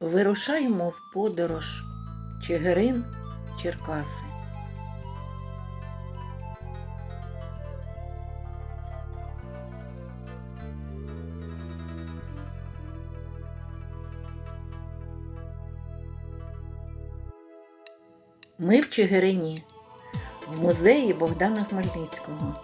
Вирушаємо в подорож Чигирин, Черкаси. Ми в Чигирині, в музеї Богдана Хмельницького.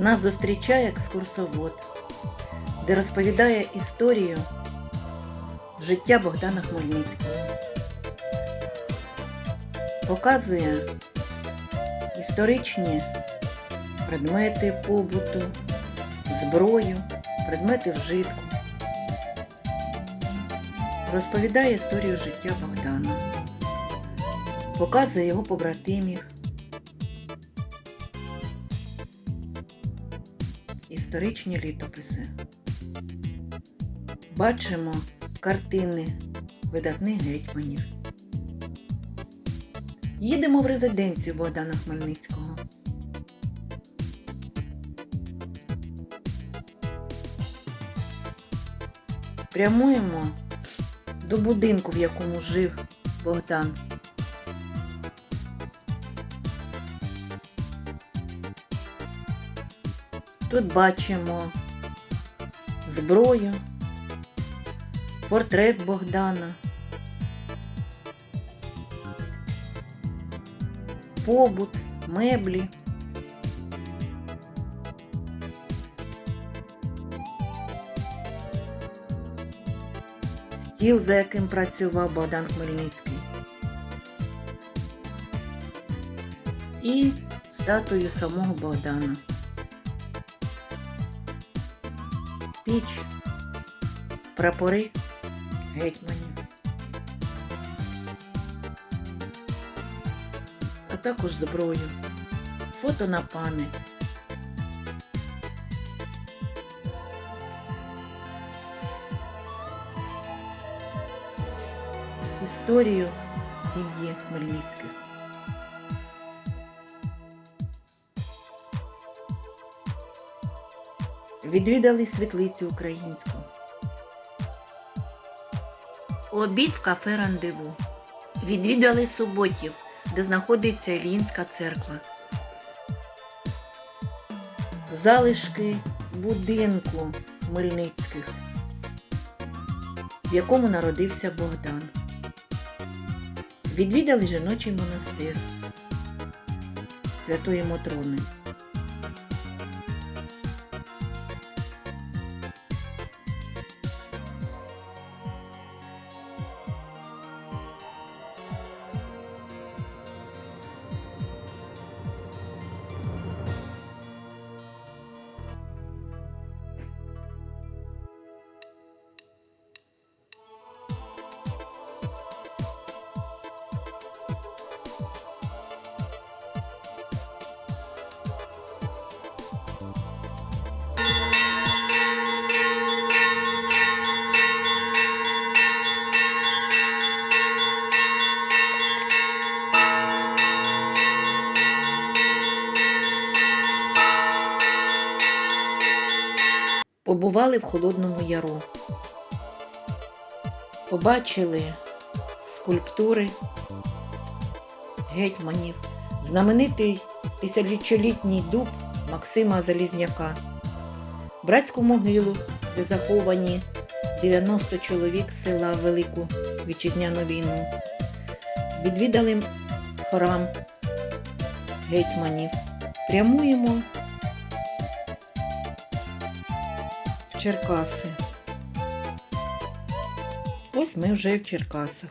Нас зустрічає екскурсовод, де розповідає історію життя Богдана Хмельницького. Показує історичні предмети побуту, зброю, предмети вжитку. Розповідає історію життя Богдана, показує його побратимів. Історичні літописи. Бачимо картини видатних гетьманів. Їдемо в резиденцію Богдана Хмельницького. Прямуємо до будинку, в якому жив Богдан. Тут бачимо зброю, портрет Богдана, побут, меблі. Стіл, за яким працював Богдан Хмельницький. І статую самого Богдана. Піч, прапори гетьманів, а також зброю, фото на пам'ять. Історію сім'ї Хмельницьких. Відвідали світлицю українську. Обід в кафе Рандеву. Відвідали Суботів, де знаходиться Ілінська церква. Залишки будинку Хмельницьких, в якому народився Богдан. Відвідали жіночий монастир Святої Мотрони. Побували в Холодному Яру. Побачили скульптури гетьманів, знаменитий тисячолітній дуб Максима Залізняка, братську могилу, де заховані 90 чоловік села Велику Вітчизняну війну. Відвідали храм гетьманів. Прямуємо Черкаси. Ось ми вже в Черкасах.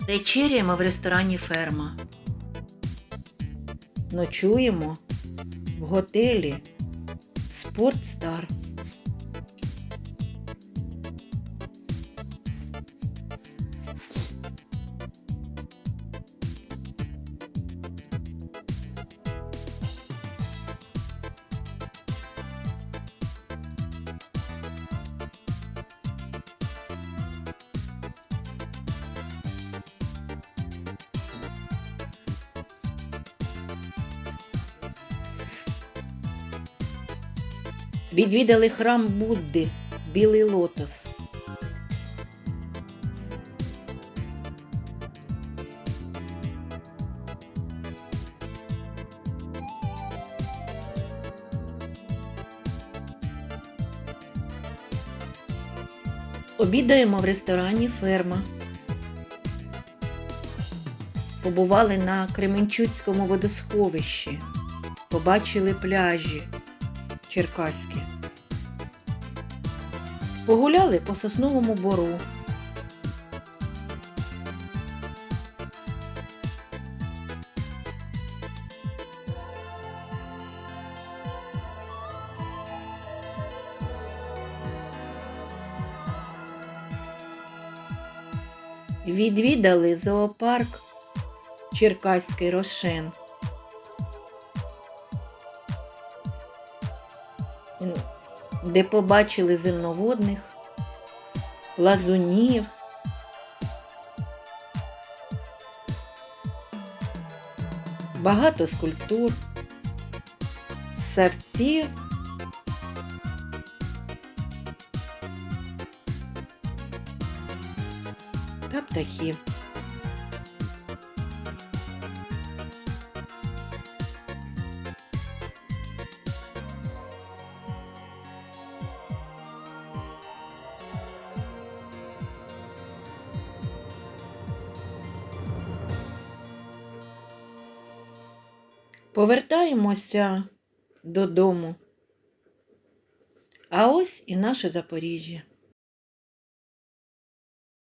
Вечеряємо в ресторані Ферма. Ночуємо в готелі Спортстар. Відвідали храм Будди, Білий Лотос. Обідаємо в ресторані Ферма. Побували на Кременчуцькому водосховищі. Побачили пляжі Черкаські. Погуляли по сосновому бору. Відвідали зоопарк Черкаський Рошен. Де побачили земноводних, плазунів. Багато скульптур, савців. Та птахів. Повертаємося додому. А ось і наше Запоріжжя.